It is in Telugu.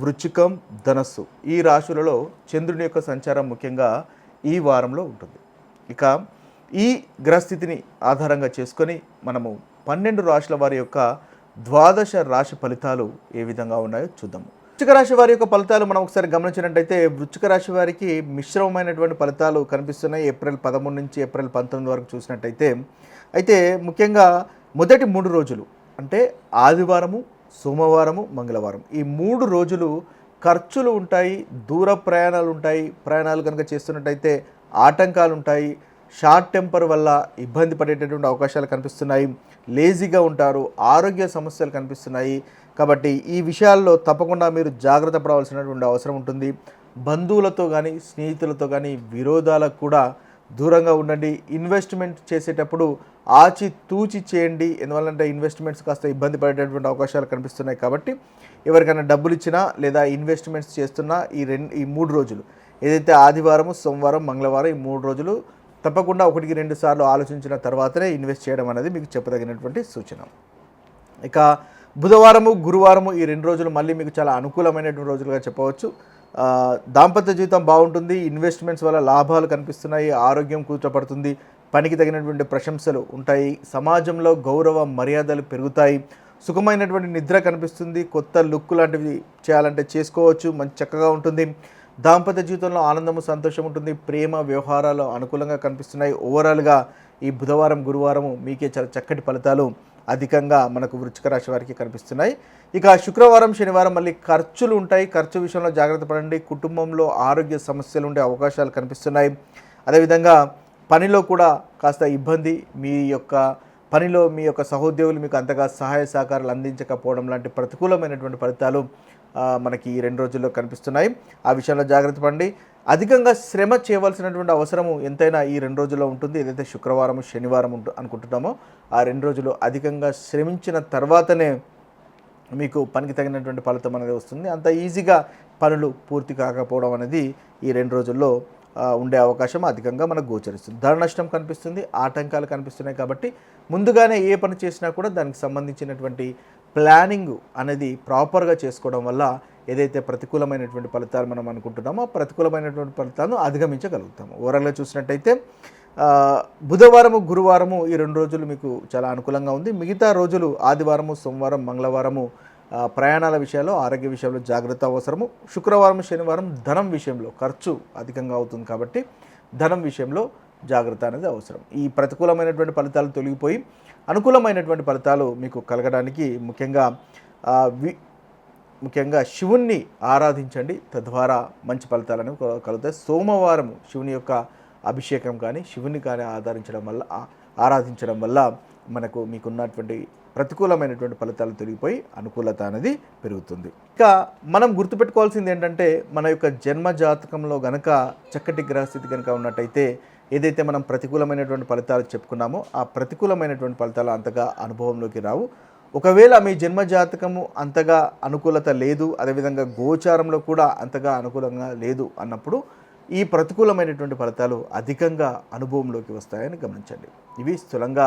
వృచ్చికం ధనస్సు ఈ రాశులలో చంద్రుని యొక్క సంచారం ముఖ్యంగా ఈ వారంలో ఉంటుంది. ఇక ఈ గ్రహస్థితిని ఆధారంగా చేసుకొని మనము పన్నెండు రాశుల వారి యొక్క ద్వాదశ రాశి ఫలితాలు ఏ విధంగా ఉన్నాయో చూద్దాము. వృచ్చిక రాశి వారి యొక్క ఫలితాలు మనం ఒకసారి గమనించినట్టయితే వృచ్చిక రాశి వారికి మిశ్రమమైనటువంటి ఫలితాలు కనిపిస్తున్నాయి. ఏప్రిల్ పదమూడు నుంచి ఏప్రిల్ పంతొమ్మిది వరకు చూసినట్టయితే అయితే ముఖ్యంగా మొదటి మూడు రోజులు అంటే ఆదివారము సోమవారము మంగళవారం. ఈ మూడు రోజులు ఖర్చులు ఉంటాయి దూర ప్రయాణాలు ఉంటాయి ప్రయాణాలు కనుక చేస్తున్నట్టయితే ఆటంకాలు ఉంటాయి షార్ట్ టెంపర్ వల్ల ఇబ్బంది పడేటటువంటి అవకాశాలు కనిపిస్తున్నాయి లేజీగా ఉంటారు ఆరోగ్య సమస్యలు కనిపిస్తున్నాయి. కాబట్టి ఈ విషయాల్లో తప్పకుండా మీరు జాగ్రత్త పడవలసినటువంటి అవసరం ఉంటుంది. బంధువులతో కానీ స్నేహితులతో కానీ విరోధాలకు కూడా దూరంగా ఉండండి. ఇన్వెస్ట్మెంట్ చేసేటప్పుడు ఆచి తూచి చేయండి. ఎందువల్లంటే ఇన్వెస్ట్మెంట్స్ కాస్త ఇబ్బంది పడేటటువంటి అవకాశాలు కనిపిస్తున్నాయి కాబట్టి ఎవరికైనా డబ్బులు ఇచ్చినా లేదా ఇన్వెస్ట్మెంట్స్ చేస్తున్నా ఈ రెండు ఈ మూడు రోజులు ఏదైతే ఆదివారం సోమవారం మంగళవారం ఈ మూడు రోజులు తప్పకుండా ఒకటికి రెండు సార్లు ఆలోచించిన తర్వాతనే ఇన్వెస్ట్ చేయడం అనేది మీకు చెప్పదగినటువంటి సూచన. ఇక బుధవారము గురువారము ఈ రెండు రోజులు మళ్ళీ మీకు చాలా అనుకూలమైనటువంటి రోజులుగా చెప్పవచ్చు. దాంపత్య జీవితం బాగుంటుంది ఇన్వెస్ట్మెంట్స్ వల్ల లాభాలు కనిపిస్తున్నాయి ఆరోగ్యం కూర్చోబడుతుంది పనికి తగినటువంటి ప్రశంసలు ఉంటాయి సమాజంలో గౌరవ మర్యాదలు పెరుగుతాయి సుఖమైనటువంటి నిద్ర కనిపిస్తుంది కొత్త లుక్ లాంటివి చేయాలంటే చేసుకోవచ్చు మంచి చక్కగా ఉంటుంది దాంపత్య జీవితంలో ఆనందము సంతోషం ఉంటుంది ప్రేమ వ్యవహారాలు అనుకూలంగా కనిపిస్తున్నాయి ఓవరాల్గా ఈ బుధవారం గురువారము మీకే చాలా చక్కటి ఫలితాలు. అధికంగా మనకు వృచ్చిక రాశి వారికి కనిపిస్తున్నాయి. ఇక శుక్రవారం శనివారం మళ్ళీ ఖర్చులు ఉంటాయి. ఖర్చు విషయంలో జాగ్రత్త పడండి. కుటుంబంలో ఆరోగ్య సమస్యలు ఉండే అవకాశాలు కనిపిస్తున్నాయి. అదేవిధంగా పనిలో కూడా కాస్త ఇబ్బంది మీ యొక్క పనిలో మీ యొక్క సహోద్యోగులు మీకు అంతగా సహాయ సహకారాలు అందించకపోవడం లాంటి ప్రతికూలమైనటువంటి ఫలితాలు మనకి ఈ రెండు రోజుల్లో కనిపిస్తున్నాయి. ఆ విషయంలో జాగ్రత్త పడండి. అధికంగా శ్రమ చేయవలసినటువంటి అవసరము ఎంతైనా ఈ రెండు రోజుల్లో ఉంటుంది. ఏదైతే శుక్రవారం శనివారం ఉంటు అనుకుంటున్నామో ఆ రెండు రోజులు అధికంగా శ్రమించిన తర్వాతనే మీకు పనికి తగినటువంటి ఫలితం అనేది వస్తుంది. అంత ఈజీగా పనులు పూర్తి కాకపోవడం అనేది ఈ రెండు రోజుల్లో ఉండే అవకాశం అధికంగా మనకు గోచరిస్తుంది. ధర నష్టం కనిపిస్తుంది ఆటంకాలు కనిపిస్తున్నాయి కాబట్టి ముందుగానే ఏ పని చేసినా కూడా దానికి సంబంధించినటువంటి ప్లానింగ్ అనేది ప్రాపర్గా చేసుకోవడం వల్ల ఏదైతే ప్రతికూలమైనటువంటి ఫలితాలు మనం అనుకుంటున్నామో ప్రతికూలమైనటువంటి ఫలితాలను అధిగమించగలుగుతాము. ఓవరాల్గా చూసినట్టయితే బుధవారము గురువారము ఈ రెండు రోజులు మీకు చాలా అనుకూలంగా ఉంది. మిగతా రోజులు ఆదివారము సోమవారం మంగళవారము ప్రయాణాల విషయాల్లో ఆరోగ్య విషయంలో జాగ్రత్త అవసరము. శుక్రవారం శనివారం ధనం విషయంలో ఖర్చు అధికంగా అవుతుంది కాబట్టి ధనం విషయంలో జాగ్రత్త అనేది అవసరం. ఈ ప్రతికూలమైనటువంటి ఫలితాలు తొలగిపోయి అనుకూలమైనటువంటి ఫలితాలు మీకు కలగడానికి ముఖ్యంగా వి ముఖ్యంగా శివుణ్ణి ఆరాధించండి. తద్వారా మంచి ఫలితాలను కలుగుతాయి. సోమవారం శివుని యొక్క అభిషేకం కానీ శివుని కానీ ఆదరించడం వల్ల ఆరాధించడం వల్ల మనకు మీకున్నటువంటి ప్రతికూలమైనటువంటి ఫలితాలు తొలగిపోయి అనుకూలత అనేది పెరుగుతుంది. ఇక మనం గుర్తుపెట్టుకోవాల్సింది ఏంటంటే మన యొక్క జన్మ జాతకంలో గనక చక్కటి గ్రహస్థితి కనుక ఉన్నట్టయితే ఏదైతే మనం ప్రతికూలమైనటువంటి ఫలితాలు చెప్పుకున్నామో ఆ ప్రతికూలమైనటువంటి ఫలితాలు అంతగా అనుభవంలోకి రావు. ఒకవేళ మీ జన్మ జాతకము అంతగా అనుకూలత లేదు అదేవిధంగా గోచారంలో కూడా అంతగా అనుకూలంగా లేదు అన్నప్పుడు ఈ ప్రతికూలమైనటువంటి ఫలితాలు అధికంగా అనుభవంలోకి వస్తాయని గమనించండి. ఇవి స్థూలంగా